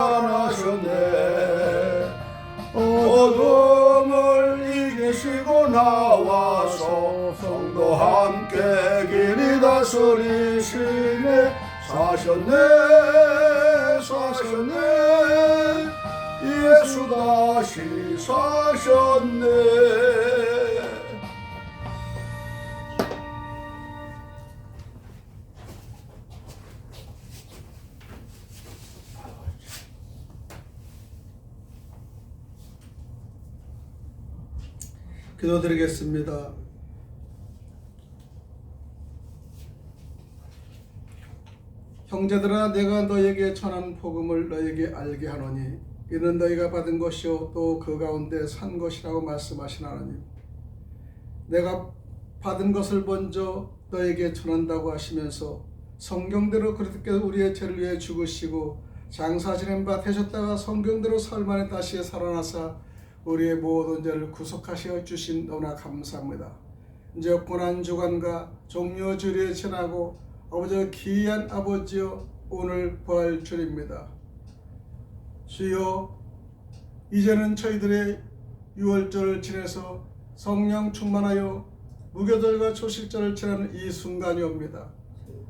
하셨네. 어둠을 이기시고 나와서 성도 함께 길이 다스리시네. 사셨네 사셨네. 예수 다시 사셨네 기도드리겠습니다. 형제들아 내가 너에게 전한 복음을 너에게 알게 하노니 이는 너희가 받은 것이요 또 그 가운데 산 것이라고 말씀하신 하나님 내가 받은 것을 먼저 너에게 전한다고 하시면서 성경대로 그렇게 우리의 죄를 위해 죽으시고 장사 지낸 바 되셨다가 성경대로 삶 안에 다시 살아나사 우리의 모든 죄를 구속하시어 주신 너무나 감사합니다. 이제 고난 주간과 종료 주리에 지나고 아버지 귀한 아버지여 오늘 부활 주입니다. 주여 이제는 저희들의 유월절을 지내서 성령 충만하여 무교절과 초식절을 지내는 이 순간이 옵니다.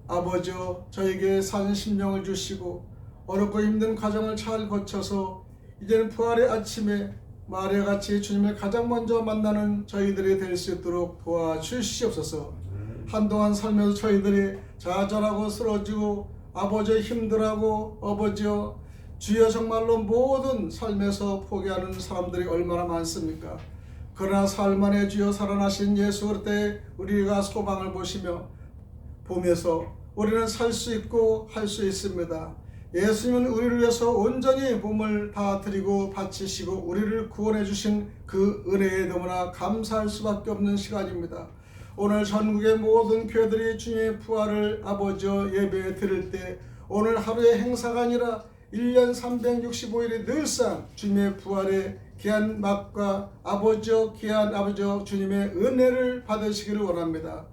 아버지여 저에게 산 심령을 주시고 어렵고 힘든 과정을 잘 거쳐서 이제는 부활의 아침에 마리아 같이 주님을 가장 먼저 만나는 저희들이 될 수 있도록 도와주시옵소서. 한동안 살면서 저희들이 좌절하고 쓰러지고 아버지 힘들하고 아버지여 주여 정말로 모든 삶에서 포기하는 사람들이 얼마나 많습니까? 그러나 삶 안에 주여 살아나신 예수 그때 우리가 소망을 보시며 보면서 우리는 살 수 있고 할 수 있습니다. 예수님은 우리를 위해서 온전히 몸을 다 드리고 바치시고 우리를 구원해 주신 그 은혜에 너무나 감사할 수밖에 없는 시간입니다. 오늘 전국의 모든 교회들이 주님의 부활을 아버지여 예배에 드릴 때 오늘 하루의 행사가 아니라 1년 365일이 늘상 주님의 부활의 귀한 맛과 아버지여 귀한 아버지여 주님의 은혜를 받으시기를 원합니다.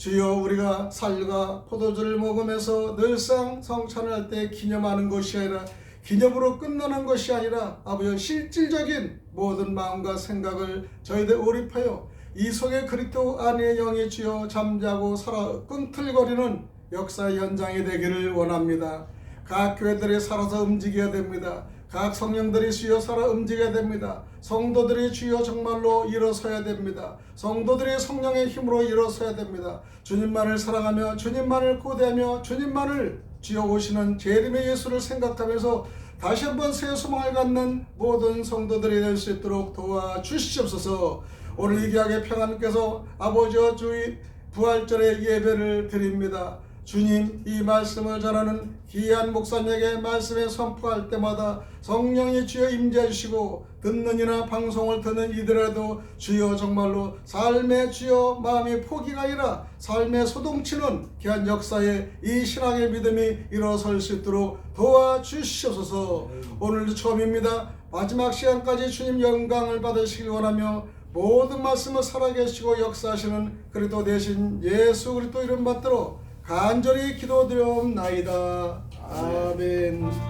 주여 우리가 살과 포도주를 먹으면서 늘상 성찬을 할때 기념하는 것이 아니라 기념으로 끝나는 것이 아니라 아버지 실질적인 모든 마음과 생각을 저희들 몰입하여 이 속에 그리스도 안에 영이 주여 잠자고 살아 꿈틀거리는 역사 현장이 되기를 원합니다. 각 교회들이 살아서 움직여야 됩니다. 각 성령들이 주여 살아 움직여야 됩니다. 성도들이 주여 정말로 일어서야 됩니다. 성도들이 성령의 힘으로 일어서야 됩니다. 주님만을 사랑하며 주님만을 고대하며 주님만을 주여 오시는 재림의 예수를 생각하면서 다시 한번 새 소망을 갖는 모든 성도들이 될 수 있도록 도와주시옵소서. 오늘 이 귀하게 평안께서 아버지와 주의 부활절의 예배를 드립니다. 주님 이 말씀을 전하는 귀한 목사님에게 말씀에 선포할 때마다 성령이 주여 임재해 주시고 듣는 이나 방송을 듣는 이들에도 주여 정말로 삶의 주여 마음이 포기가 아니라 삶의 소동치는 귀한 역사에 이 신앙의 믿음이 일어설 수 있도록 도와주시옵소서. 오늘도 처음입니다. 마지막 시간까지 주님 영광을 받으시길 원하며 모든 말씀을 살아계시고 역사하시는 그리스도 대신 예수 그리스도 이름 받들어 간절히 기도드려옵나이다. 아멘.